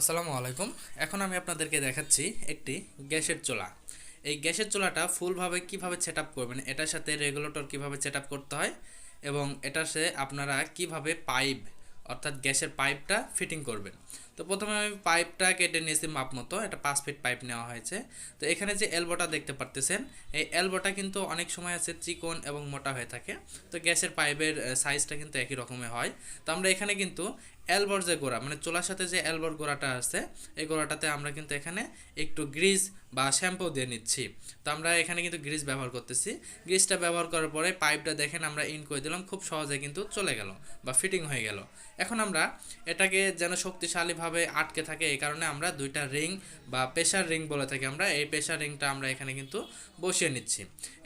আসসালামু আলাইকুম। এখন আমি আপনাদেরকে দেখাচ্ছি একটি গ্যাসের চোলা। এই গ্যাসের চোলাটা ফুলভাবে কীভাবে সেট করবেন, এটার সাথে রেগুলেটর কীভাবে সেট করতে হয় এবং এটার সাথে আপনারা কীভাবে পাইপ অর্থাৎ গ্যাসের পাইপটা ফিটিং করবেন। তো প্রথমে আমি পাইপটা কেটে নিয়েছি মাপ মতো, এটা পাঁচ ফিট পাইপ নেওয়া হয়েছে। তো এখানে যে এলবোটা দেখতে পারতেছেন, এই এলবোটা কিন্তু অনেক সময় আছে চিকন এবং মোটা হয়ে থাকে। তো গ্যাসের পাইপের সাইজটা কিন্তু একই রকমের হয়। তো আমরা এখানে কিন্তু এলবর যে গোড়া মানে চুলার সাথে যে এলবর গোড়াটা আছে, এই গোড়াটাতে আমরা কিন্তু এখানে একটু গ্রিজ বা শ্যাম্পু দিয়ে নিচ্ছি। তো আমরা এখানে কিন্তু গ্রিজ ব্যবহার করতেছি। গ্রিজটা ব্যবহার করার পরে পাইপটা দেখেন আমরা ইন করে দিলাম, খুব সহজে কিন্তু চলে গেল বা ফিটিং হয়ে গেল। এখন আমরা এটাকে যেন শক্তিশালীভাবে আটকে থাকে এই কারণে আমরা দুইটা রিং বা প্রেশার রিং বলে থাকি আমরা। এই প্রেশার রিংটা আমরা এখানে কিন্তু বসিয়ে নিচ্ছি।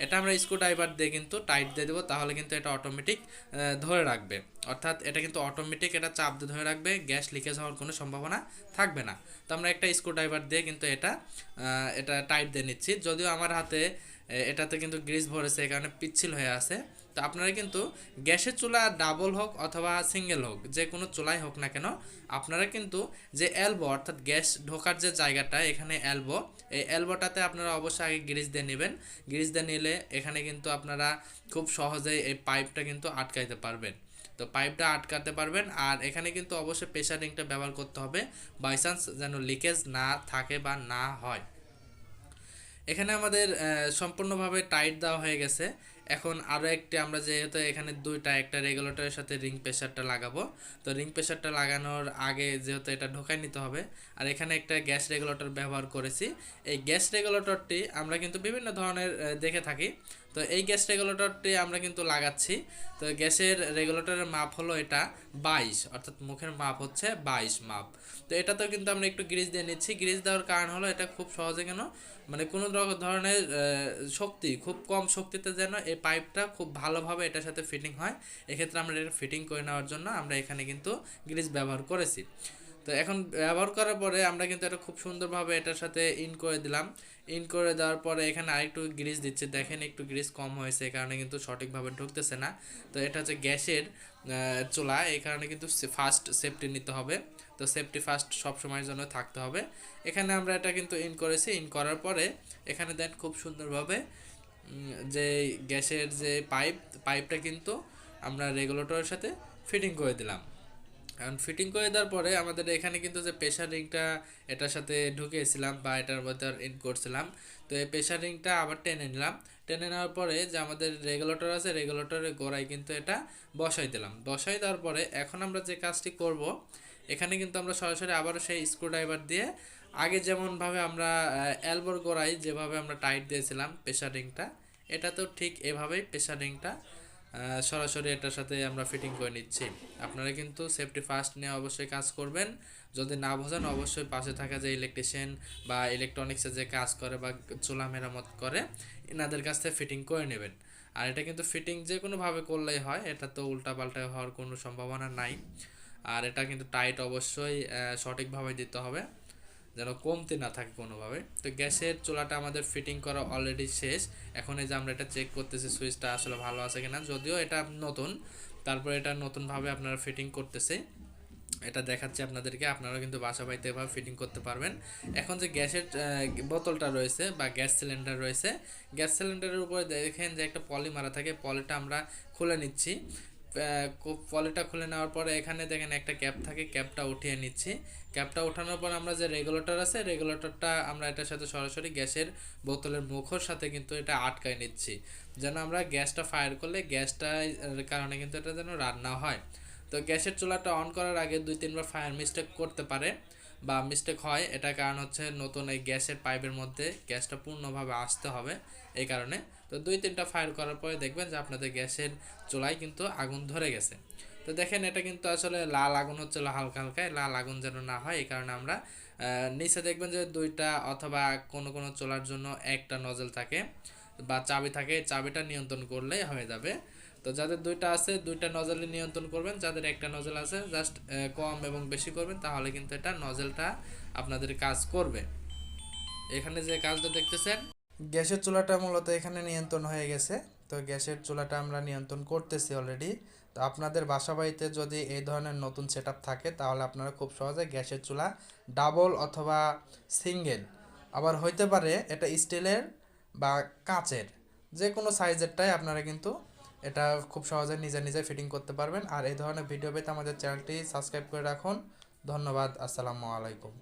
এটা আমরা স্ক্রু ড্রাইভার দিয়ে কিন্তু টাইট দিয়ে দেবো, তাহলে কিন্তু এটা অটোমেটিক ধরে রাখবে। অর্থাৎ এটা কিন্তু অটোমেটিক এটা চাপ দিয়ে ধরে রাখবে, গ্যাস লিকেজ হওয়ার কোনো সম্ভাবনা থাকবে না। তো আমরা একটা স্ক্রু ড্রাইভার দিয়ে কিন্তু এটা এটা টাইট দিয়ে নিচ্ছি। যদিও আমার হাতে এটাতে কিন্তু গ্রিজ ভরেছে, এই কারণে পিচ্ছিল হয়ে আছে। তো আপনারা কিন্তু গ্যাসের চুলা ডাবল হোক অথবা সিঙ্গেল হোক, যে কোনো চুলাই হোক না কেন, আপনারা কিন্তু যে এলবো অর্থাৎ গ্যাস ঢোকার যে জায়গাটা, এখানে এলবো এই এলবোটাতে আপনারা অবশ্যই আগে গ্রিজ দিয়ে নেবেন। গ্রিজ দিয়ে নিলে এখানে কিন্তু আপনারা খুব সহজেই এই পাইপটা কিন্তু আটকাইতে পারবেন। তো পাইপটা আটকাতে পারবেন আর এখানে কিন্তু অবশ্যই প্রেশার রিংটা ব্যবহার করতে হবে বাই চান্স যেন লিকেজ না থাকে বা না হয়। এখানে আমাদের সম্পূর্ণভাবে টাইট দেওয়া হয়ে গেছে। এখন আরও একটি আমরা যেহেতু এখানে দুইটা, একটা রেগুলেটরের সাথে রিং প্রেশারটা লাগাবো। তো রিং প্রেশারটা লাগানোর আগে যেহেতু এটা ঢোকাই নিতে হবে, আর এখানে একটা গ্যাস রেগুলেটর ব্যবহার করেছি। এই গ্যাস রেগুলেটরটি আমরা কিন্তু বিভিন্ন ধরনের দেখে থাকি। তো এই গ্যাস রেগুলেটরটি আমরা কিন্তু লাগাচ্ছি। তো গ্যাসের রেগুলেটরের মাপ হলো এটা বাইশ, অর্থাৎ মুখের মাপ হচ্ছে বাইশ মাপ। তো এটাতেও কিন্তু আমরা একটু গ্রিজ দিয়ে নিচ্ছি। গ্রিজ দেওয়ার কারণ হলো এটা খুব সহজে কেন মানে কোনো ধর- ধরনের শক্তি, খুব কম শক্তিতে যেন এই পাইপটা খুব ভালোভাবে এটার সাথে ফিটিং হয়। এক্ষেত্রে আমরা এটা ফিটিং করে নেওয়ার জন্য আমরা এখানে কিন্তু গ্রিজ ব্যবহার করেছি। তো এখন ব্যবহার করার পরে আমরা কিন্তু এটা খুব সুন্দরভাবে এটার সাথে ইন করে দিলাম। ইন করে দেওয়ার পরে এখানে আরেকটু গ্রিস দিচ্ছে। দেখেন একটু গ্রিস কম হয়েছে এই কারণে কিন্তু সঠিকভাবে ঢুকতেছে না। তো এটা হচ্ছে গ্যাসের চুলা এই কারণে কিন্তু ফার্স্ট সেফটি নিতে হবে। তো সেফটি ফার্স্ট সব সময়ের জন্য থাকতে হবে। এখানে আমরা এটা কিন্তু ইন করেছি। ইন করার পরে এখানে দেন খুব সুন্দরভাবে যে গ্যাসের যে পাইপ, পাইপটা কিন্তু আমরা রেগুলেটরের সাথে ফিটিং করে দিলাম। এখন ফিটিং করে দেওয়ার পরে আমাদের এখানে কিন্তু যে প্রেশার রিংটা এটার সাথে ঢুকিয়েছিলাম বা এটার মধ্যে ইন করছিলাম। তো এই প্রেশার রিংটা আবার টেনে নিলাম। টেনে নেওয়ার পরে যে আমাদের রেগুলেটর আছে, রেগুলেটরের গোড়ায় কিন্তু এটা বসাই দিলাম। বসাই দেওয়ার পরে এখন আমরা যে কাজটি করব, এখানে কিন্তু আমরা সরাসরি আবারও সেই স্ক্রুড্রাইভার দিয়ে আগে যেমনভাবে আমরা এলবোর গোড়ায় যেভাবে আমরা টাইট দিয়েছিলাম প্রেশার রিংটা তো ঠিক এভাবেই প্রেশার রিংটা সরাসরি এটার সাথে আমরা ফিটিং করে নিচ্ছি। আপনারা কিন্তু সেফটি ফার্স্ট নিয়ে অবশ্যই কাজ করবেন। যদি না বোঝেন, অবশ্যই পাশে থাকা যে ইলেকট্রিশিয়ান বা ইলেকট্রনিক্সে যে কাজ করে বা চুলা মেরামত করে, এনাদের কাছ থেকে ফিটিং করে নেবেন। আর এটা কিন্তু ফিটিং যে কোনোভাবে করলেই হয়, এটা তো উল্টা পাল্টা হওয়ার কোনো সম্ভাবনা নাই। আর এটা কিন্তু টাইট অবশ্যই সঠিকভাবে দিতে হবে। যেন কমতে না থাকে কোনোভাবে। তো গ্যাসের চুলাটা আমাদের ফিটিং করা অলরেডি শেষ। এখন এই যে আমরা এটা চেক করতেছি সুইচটা আসলে ভালো আছে কিনা। যদিও এটা নতুন, তারপরে এটা নতুনভাবে আপনারা ফিটিং করতেছে। এটা দেখাচ্ছি আপনাদেরকে আপনারা কিন্তু বাসা বাড়িতে এভাবে ফিটিং করতে পারবেন। এখন যে গ্যাসের বোতলটা রয়েছে বা গ্যাস সিলিন্ডার রয়েছে, গ্যাস সিলিন্ডারের উপরে দেখেন যে একটা পলি মারা থাকে পলিটা আমরা খুলে নিচ্ছি। পলিটা খুলে নেওয়ার পরে এখানে দেখেন একটা ক্যাপ থাকে, ক্যাপটা উঠিয়ে নিচ্ছি। ক্যাপটা ওঠানোর পর আমরা যে রেগুলেটর আছে, রেগুলেটরটা আমরা এটার সাথে সরাসরি গ্যাসের বোতলের মুখর সাথে কিন্তু এটা আটকায় নিচ্ছি। যেন আমরা গ্যাসটা ফায়ার করলে গ্যাসটা কারণে কিন্তু এটা যেন রান্না হয়। তো গ্যাসের চুলাটা অন করার আগে দুই তিনবার ফায়ার মিস্টেক করতে পারে। বা মিস্টেক হয় এটা কারণ হচ্ছে নতুন এই গ্যাসের পাইপের মধ্যে গ্যাসটা পূর্ণভাবে আসতে হবে এই কারণে। তো দুই তিনটা ফায়ার করার পরে দেখবেন যে আপনাদের গ্যাসের চুলায় কিন্তু আগুন ধরে গেছে। তো দেখেন এটা কিন্তু আসলে লাল আগুন হচ্ছে হালকা হালকা লাল আগুন যেন না হয়, এই কারণে আমরা নিচে দেখবেন যে দুইটা অথবা কোনো কোনো চুলার জন্য একটা নজল থাকে। বা চাবি থাকে, চাবিটা নিয়ন্ত্রণ করলেই হয়ে যাবে। তো যাদের দুইটা আছে, দুইটা নজলে নিয়ন্ত্রণ করবেন। যাদের একটা নজল আছে জাস্ট কম এবং বেশি করবেন, তাহলে কিন্তু এটা নজলটা আপনাদের কাজ করবে। এখানে যে কাজটা দেখতেছেন, গ্যাসের চুলাটা মূলত এখানে নিয়ন্ত্রণ হয়ে গেছে। তো গ্যাসের চুলাটা আমরা নিয়ন্ত্রণ করতেছি অলরেডি তো আপনাদের বাসা বাড়িতে যদি এই ধরনের নতুন সেট থাকে, তাহলে আপনারা খুব সহজে গ্যাসের চুলা ডাবল অথবা সিঙ্গেল আবার হইতে পারে এটা স্টিলের বা কাঁচের যে কোনো সাইজেরটাই আপনারা কিন্তু এটা খুব সহজে নিজে নিজে ফিটিং করতে পারবেন। আর এই ধরনের ভিডিও পেতে আমাদের চ্যানেলটি সাবস্ক্রাইব করে রাখুন। ধন্যবাদ। আসসালামু আলাইকুম।